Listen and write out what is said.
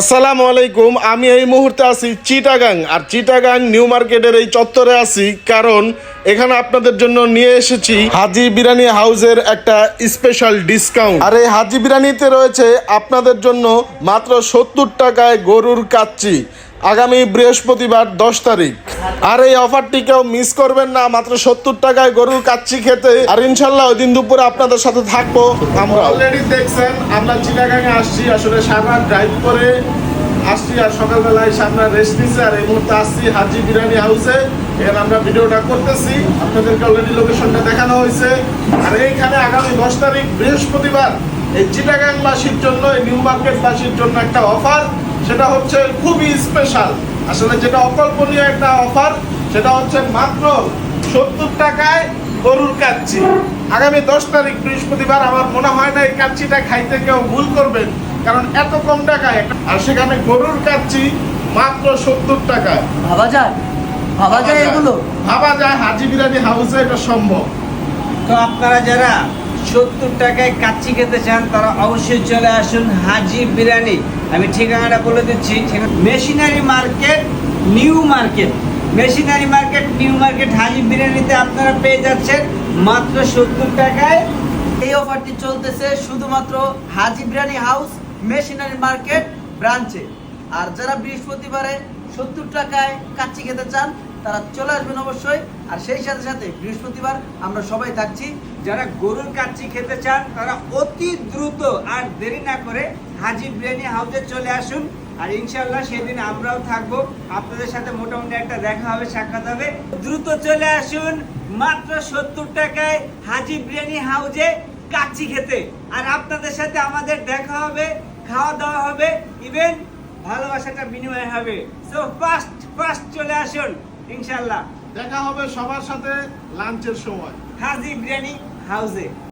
আসসালামু আলাইকুম, আমি এই মুহূর্তে আছি চিটাগাং, আর চিটাগাং নিউ মার্কেটের এই চত্বরে আছি কারণ এখানে আপনাদের জন্য নিয়ে এসেছি হাজি বিরিয়ানি হাউসের একটা স্পেশাল ডিসকাউন্ট আর এই হাজি বিরিয়ানিতে রয়েছে আপনাদের জন্য মাত্র সত্তর টাকায় গরুর কাচ্চি। আগামী বৃহস্পতিবার দশ তারিখ। আর এই অফারটি কেউ মিস করবেন না, মাত্র সত্তর টাকায় গরুর কাচ্চি খেতে। আর ইনশাল্লাহ ওই দিন দুপুরে আপনাদের সাথে থাকব আমরা অলরেডি দেখছেন, আমরা চিটাগাঙে আসছি, আসলে সারা ড্রাইভ করে আসছি আর সকালবেলায় সামনে রেস্ট নিচ্ছে আর এই মুহূর্তে আসছি হাজি বিরিয়ানি হাউসে এখানে আমরা ভিডিওটা করতেছি, আপনাদেরকে অলরেডি লোকেশনটা দেখানো হয়েছে। আর এইখানে আগামী দশ তারিখ বৃহস্পতিবার এই চিটাগাংবাসীর জন্য, এই নিউ মার্কেট মার্কেটবাসীর জন্য একটা অফার সেটা হচ্ছে খুবই স্পেশাল আসলে যেটা অকল্পনীয় একটা অফার সেটা হচ্ছে মাত্র সত্তর টাকায় গরুর কাচ্চি। আগামী দশ তারিখ বৃহস্পতিবার আমার মনে হয় না এই কাচ্চিটা খাইতে কেউ ভুল করবেন কারণ এত কম টাকায় আর সেখানে গরুর কাচ্চি মাত্র সত্তর টাকায়। ভাবা যায় ভাবা যায়। এগুলো। ভাবা যায় হাজি বিরিয়ানি হাউসে এটা সম্ভব। তো আপনারা যারা সত্তর টাকায় কাচ্চি খেতে চান, তারা অবশ্যই চলে আসুন হাজি বিরিয়ানি। আমি ঠিকানাটা বলে দিচ্ছি machinery market, new market. Machinery market, new market Haji বিরিয়ানিতে আপনারা পেয়ে যাচ্ছেন মাত্র সত্তর টাকায়। এই অফারটি চলতেছে শুধুমাত্র Haji biryani house machinery market ব্রাঞ্চে। আর যারা বৃহস্পতিবারে সত্তর টাকায় কাচ্চি খেতে চান তারা চলে আসবেন অবশ্যই। আর সেই সাথে সাথে বৃহস্পতিবার আমরা সবাই থাকছি। যারা গরুর কাচ্চি খেতে চান, তারা অতি দ্রুত আর দেরি না করে হাজি বিরিয়ানি হাউসে চলে আসুন। আর ইনশাল্লাহ সেদিন আমরাও থাকব। আপনাদের সাথে মোটামুটি একটা দেখা হবে, সাক্ষাৎ হবে। দ্রুত চলে আসুন, মাত্র সত্তর টাকায় হাজি বিরিয়ানি হাউসে কাচ্চি খেতে। আর আপনাদের সাথে আমাদের দেখা হবে, খাওয়া দাওয়া হবে। ইভেন ভালোবাসাটা বিনিময় হবে। সো ফার্স্ট ফার্স্ট চলে আসুন। ইনশাল্লাহ দেখা হবে সবার সাথে লাঞ্চের সময়। হাজি বিরিয়ানি হাউসে।